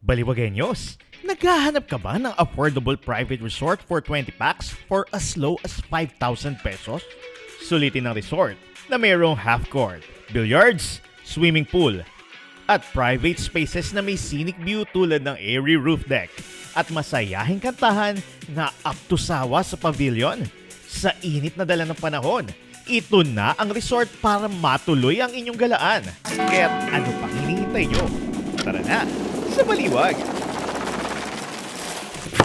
Baliwagenyos, naghahanap ka ba ng affordable private resort for 20 packs for as low as 5,000 pesos? Sulitin ang resort na mayroong half court, billiards, swimming pool, at private spaces na may scenic view tulad ng airy roof deck at masayahing kantahan na up to sawa sa pavilion. Sa init na dala ng panahon, ito na ang resort para matuloy ang inyong galaan. Kaya ano pang hinihintay nyo? Tara na, sa Baliwag!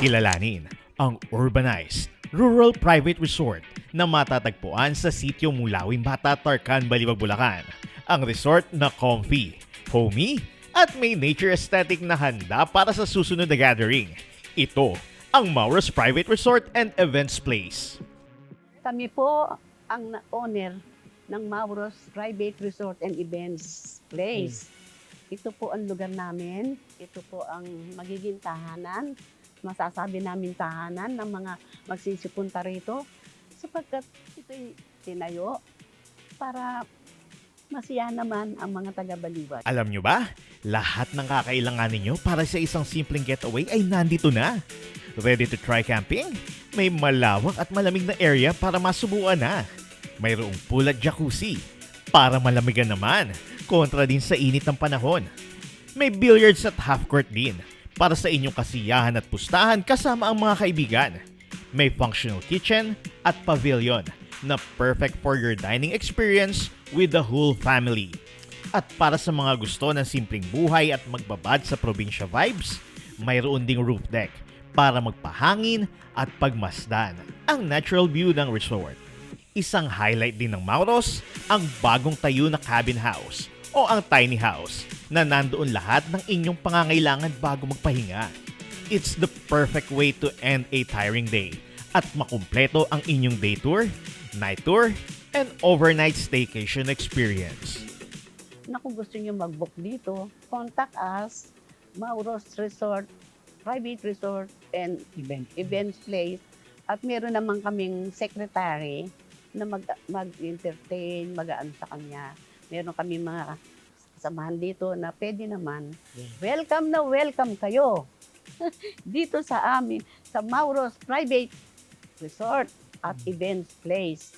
Kilalanin ang urbanized rural private resort na matatagpuan sa sitio Mulawin Bata, Tarcan, Baliwag, Bulacan. Ang resort na comfy, homey, at may nature aesthetic na handa para sa susunod na gathering. Ito ang Mauros Private Resort and Events Place. Kami po ang owner ng Mauros Private Resort and Events Place. Ito po ang lugar namin. Ito po ang magiging tahanan. Masasabi namin tahanan ng mga magsisipunta rito sapagkat ito'y tinayo para masiya naman ang mga taga-Baliwag. Alam nyo ba? Lahat ng kakailangan ninyo para sa isang simpleng getaway ay nandito na. Ready to try camping? May malawak at malamig na area para masubuan na. Mayroong pool at jacuzzi para malamigan naman kontra din sa init ng panahon. May billiards at half-court din para sa inyong kasiyahan at pustahan kasama ang mga kaibigan. May functional kitchen at pavilion na perfect for your dining experience with the whole family. At para sa mga gusto ng simpleng buhay at magbabad sa probinsya vibes, mayroon ding roof deck para magpahangin at pagmasdan ang natural view ng resort. Isang highlight din ng Mauros, ang bagong tayo na cabin house o ang tiny house na nandoon lahat ng inyong pangangailangan bago magpahinga. It's the perfect way to end a tiring day at makumpleto ang inyong day tour, night tour, and overnight staycation experience. na kung gusto niyo mag-book dito, contact us, Mauros Resort, Private Resort, and event. Events Place. At meron naman kaming secretary na mag, mag-entertain, magaan sa kanya. Meron kami mga samahan dito na pwede naman. Welcome na welcome kayo dito sa amin, sa Mauros Private Resort at Events Place.